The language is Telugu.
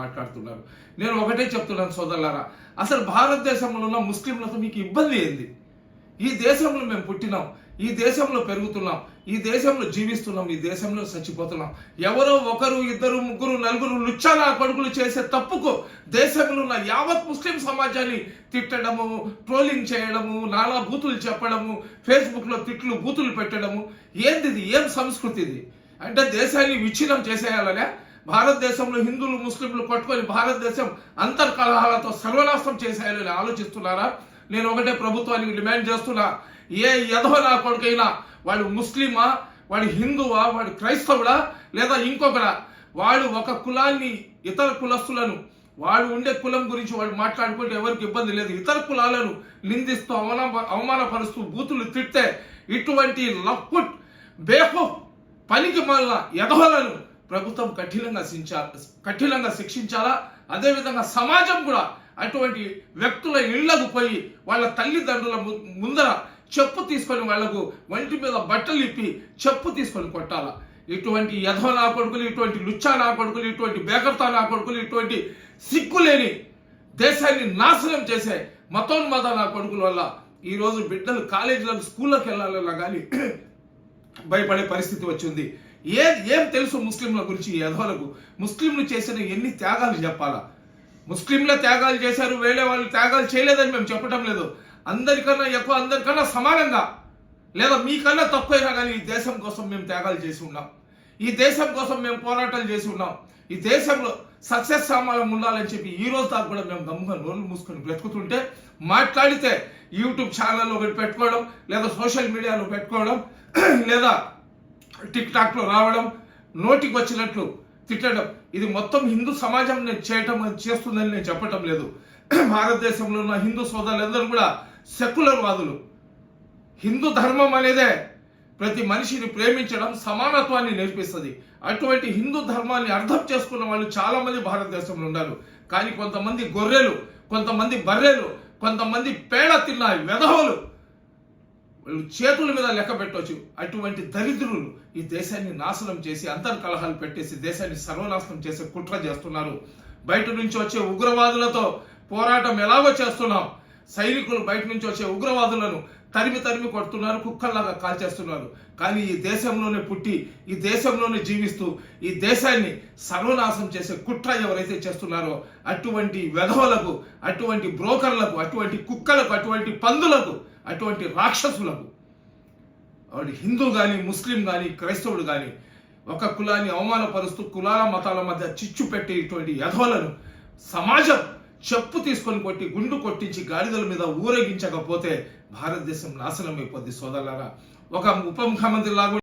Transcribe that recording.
మాట్లాడుతున్నారు. నేను ఒకటే చెప్తున్నాను సోదరులారా అసలు భారతదేశంలో ఉన్న ముస్లింలతో మీకు ఇబ్బంది ఏంది? ఈ దేశంలో మేము పుట్టినాం ఈ దేశంలో పెరుగుతున్నాం ఈ దేశంలో జీవిస్తున్నాం ఈ దేశంలో చచ్చిపోతున్నాం. ఎవరో ఒకరు ఇద్దరు ముగ్గురు నలుగురు లుచ్చాల కొడుకులు చేసే తప్పుకు దేశంలో ఉన్న యావత్ ముస్లిం సమాజాన్ని తిట్టడము ట్రోలింగ్ చేయడము నానా బూతులు చెప్పడము ఫేస్బుక్లో తిట్లు బూతులు పెట్టడము. ఏంది ఇది ఏం సంస్కృతి ఇది? అంటే దేశాన్ని విచ్ఛిన్నం చేసేయాలనే భారతదేశంలో హిందువులు ముస్లింలు కొట్టుకొని భారతదేశం అంతర్కలహాలతో సర్వనాశనం చేసేయాలని ఆలోచిస్తున్నారా? నేను ఒకటే ప్రభుత్వానికి డిమాండ్ చేస్తున్నా. ఏ యధవ నా కొడుకైనా వాడు ముస్లిమా? వాడు హిందువా? వాడు క్రైస్తవుడా? లేదా ఇంకొకరా వాడు ఒక కులాన్ని ఇతర కులస్తులను వాడు ఉండే కులం గురించి వాడు మాట్లాడుకుంటే ఎవరికి ఇబ్బంది లేదు. ఇతర కులాలను నిందిస్తూ అవమాన అవమానపరుస్తూ బూతులు తిట్టే ఇటువంటి లఫ్ట్ బేహు పనికి మళ్ళా ఎదవలను ప్రభుత్వం కఠినంగా కఠినంగా శిక్షించాలా? అదేవిధంగా సమాజం కూడా అటువంటి వ్యక్తుల ఇళ్ళకు పోయి వాళ్ళ తల్లిదండ్రుల ము- ముందర చెప్పు తీసుకొని వాళ్ళకు వంటి మీద బట్టలు ఇప్పి చెప్పు తీసుకొని కొట్టాలా? ఇటువంటి యధవ నా కొడుకులు ఇటువంటి లుచ్చా నా కొడుకులు ఇటువంటి బేకర్తా నా కొడుకులు ఇటువంటి సిగ్గులేని దేశాన్ని నాశనం చేసే మతోన్మత నా కొడుకుల వల్ల ఈరోజు బిడ్డలు కాలేజీలకు స్కూళ్ళకి వెళ్ళాలన్నా కానీ భయపడే పరిస్థితి వచ్చింది. ఏ ఏం తెలుసు ముస్లింల గురించి ఈ యధోలకు ముస్లింలు చేసిన ఎన్ని త్యాగాలు చెప్పాలా? ముస్లింల త్యాగాలు చేశారు వేరే వాళ్ళు త్యాగాలు చేయలేదని మేము చెప్పడం లేదు. అందరికన్నా ఎక్కువ అందరికన్నా సమానంగా. లేదా మీకన్నా తక్కువైనా కానీ ఈ దేశం కోసం మేము త్యాగాలు చేసి ఉన్నాం. ఈ దేశం కోసం మేము పోరాటాలు చేసి ఉన్నాం. ఈ దేశంలో సక్సెస్ సామాలం ఉండాలని చెప్పి ఈ రోజు దాకా కూడా మేము గమ్ముగా నోళ్ళు మూసుకొని బ్రతుకుతుంటే మాట్లాడితే యూట్యూబ్ ఛానల్ ఒకటి పెట్టుకోవడం లేదా సోషల్ మీడియాలో పెట్టుకోవడం లేదా టిక్ టాక్లో రావడం నోటికి వచ్చినట్లు తిట్టడం ఇది మొత్తం హిందూ సమాజం చేయటం చేస్తుందని నేను చెప్పటం లేదు. భారతదేశంలో ఉన్న హిందూ సోదరులందరూ కూడా సెక్యులర్ వాదులు హిందూ ధర్మం అనేదే ప్రతి మనిషిని ప్రేమించడం సమానత్వాన్ని నేర్పిస్తుంది. అటువంటి హిందూ ధర్మాన్ని అర్థం చేసుకున్న వాళ్ళు చాలామంది భారతదేశంలో ఉన్నారు. కానీ కొంతమంది గొర్రెలు కొంతమంది బర్రెలు కొంతమంది పేడ తిన్నాయి వెధవులు. చేతుల మీద లెక్క పెట్టవచ్చు అటువంటి దరిద్రులు ఈ దేశాన్ని నాశనం చేసి అంతర్కలహాలు పెట్టేసి దేశాన్ని సర్వనాశనం చేసే కుట్ర చేస్తున్నారు. బయట నుంచి వచ్చే ఉగ్రవాదులతో పోరాటం ఎలాగో చేస్తున్నాం. సైనికులు బయట నుంచి వచ్చే ఉగ్రవాదులను తరిమి తరిమి కొడుతున్నారు కుక్కల్లాగా కాల్చేస్తున్నారు. కానీ ఈ దేశంలోనే పుట్టి ఈ దేశంలోనే జీవిస్తూ ఈ దేశాన్ని సర్వనాశనం చేసే కుట్ర ఎవరైతే చేస్తున్నారో అటువంటి వెధవలకు అటువంటి బ్రోకర్లకు అటువంటి కుక్కలకు అటువంటి పందులకు అటువంటి రాక్షసులకు వాడు హిందూ కానీ ముస్లిం కానీ క్రైస్తవుడు కానీ ఒక కులాన్ని అవమానపరుస్తూ కులాల మతాల మధ్య చిచ్చు పెట్టే ఇటువంటి యధవలను సమాజం చెప్పు తీసుకొని కొట్టి గుండు కొట్టించి గాడిదల మీద ఊరేగించకపోతే భారతదేశం నాశనం అయిపోద్ది సోదరులారా. ఒక ఉప ముఖ్యమంత్రి లాగా